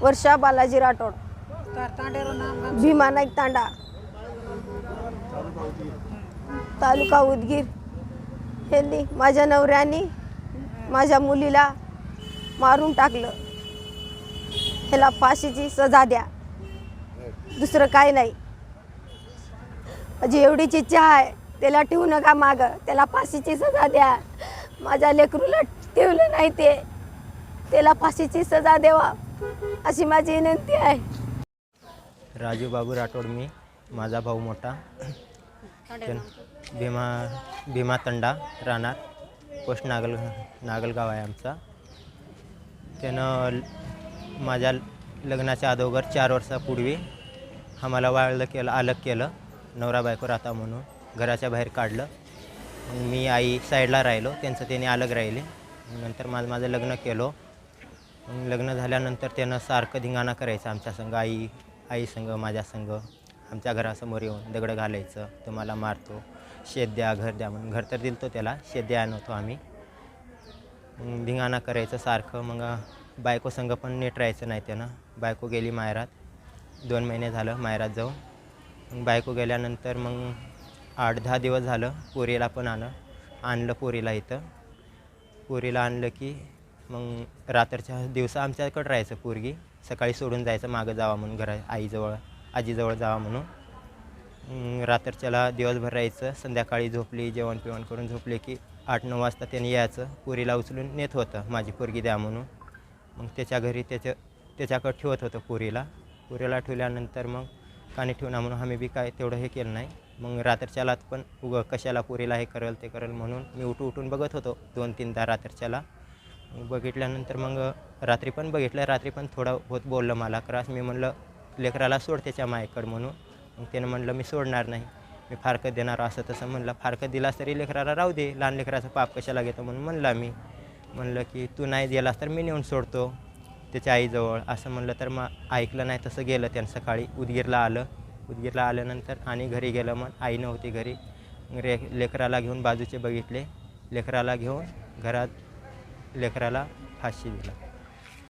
वर्षा बालाजी राठोड. भीमा नाईक तांडा तालुका उदगीर. यांनी माझ्या नवऱ्याने माझ्या मुलीला मारून टाकलं. ह्याला फाशीची सजा द्या. दुसरं काय नाही. माझी एवढीच इच्छा आहे त्याला ठेवू नका माग. त्याला फाशीची सजा द्या. माझ्या लेकरूला ठेवलं नाही ते. त्याला फाशीची सजा देवा अशी माझी विनंती आहे. राजू बाबू राठोड मी माझा भाऊ मोठा. त्यान भीमा भीमा तंडा राहणार. पोस्ट नागल नागलगाव आहे आमचा. त्यानं ल- माझ्या लग्नाच्या अगोदर चार वर्षापूर्वी आम्हाला वाळलं केलं अलग केलं. नवरा बायको राहता म्हणून घराच्या बाहेर काढलं. मग मी आई साईडला राहिलो त्यांचं त्याने अलग राहिले. नंतर माझं माझं लग्न केलं. मग लग्न झाल्यानंतर त्यानं सारखं धिंगाणा करायचं आमच्या संग आई आई संघ माझ्या संग. आमच्या घरासमोर येऊन दगडं घालायचं तुम्हाला मारतो. शेत द्या घर द्या म्हणून. घर तर दिलतो त्याला शेत द्या नव्हतो आम्ही. मग धिंगाणा करायचं सारखं. मग बायको संघ पण नीट राहायचं नाही त्यानं. बायको गेली मायरात. दोन महिने झालं मायरात जाऊन. मग बायको गेल्यानंतर मग आठ दहा दिवस झालं पोरीला पण आणलं. आणलं पोरीला इथं. पोरीला आणलं की मग रात्रच्या दिवसा आमच्याकडं राहायचं पोरगी. सकाळी सोडून जायचं मागं जावा म्हणून घरा आईजवळ आजीजवळ जावा म्हणून. मग रात्रच्याला दिवसभर राहायचं. संध्याकाळी झोपली जेवण पिवण करून झोपले की आठ नऊ वाजता त्याने यायचं. पुरीला उचलून नेत होतं माझी पोरगी द्या म्हणून. मग त्याच्या घरी त्याच्या त्याच्याकडं ठेवत होतं पुरीला. पुरीला ठेवल्यानंतर मग कानी ठेवणार म्हणून आम्ही बी काय तेवढं हे केलं नाही. मग रात्रच्याला पण उगं कशाला पुरीला हे करेल ते करेल म्हणून? मी उठू उठून बघत होतो दोन तीनदा रात्रच्याला. बघितल्यानंतर मग रात्री पण बघितलं रात्री पण थोडं होत बोललं मला. त्रास मी म्हणलं लेकराला सोड त्याच्या मायकडं म्हणून. मग त्यानं म्हणलं मी सोडणार नाही. मी फारकत देणार असं तसं म्हणलं. फारकत दिलास तरी लेकराला राहू दे. लहान लेकराचं पाप कशाला घेतो म्हणून म्हणला मी. म्हणलं की तू नाही दिलास तर मी नेऊन सोडतो त्याच्या आईजवळ. असं म्हणलं तर मग ऐकलं नाही तसं गेलं त्यानं सकाळी. उदगीरला आलं. उदगीरला आल्यानंतर आणि घरी गेलं मग आई नव्हती घरी. रे लेकराला घेऊन बाजूचे बघितले. लेकराला घेऊन घरात लेकराला फाशी दिला.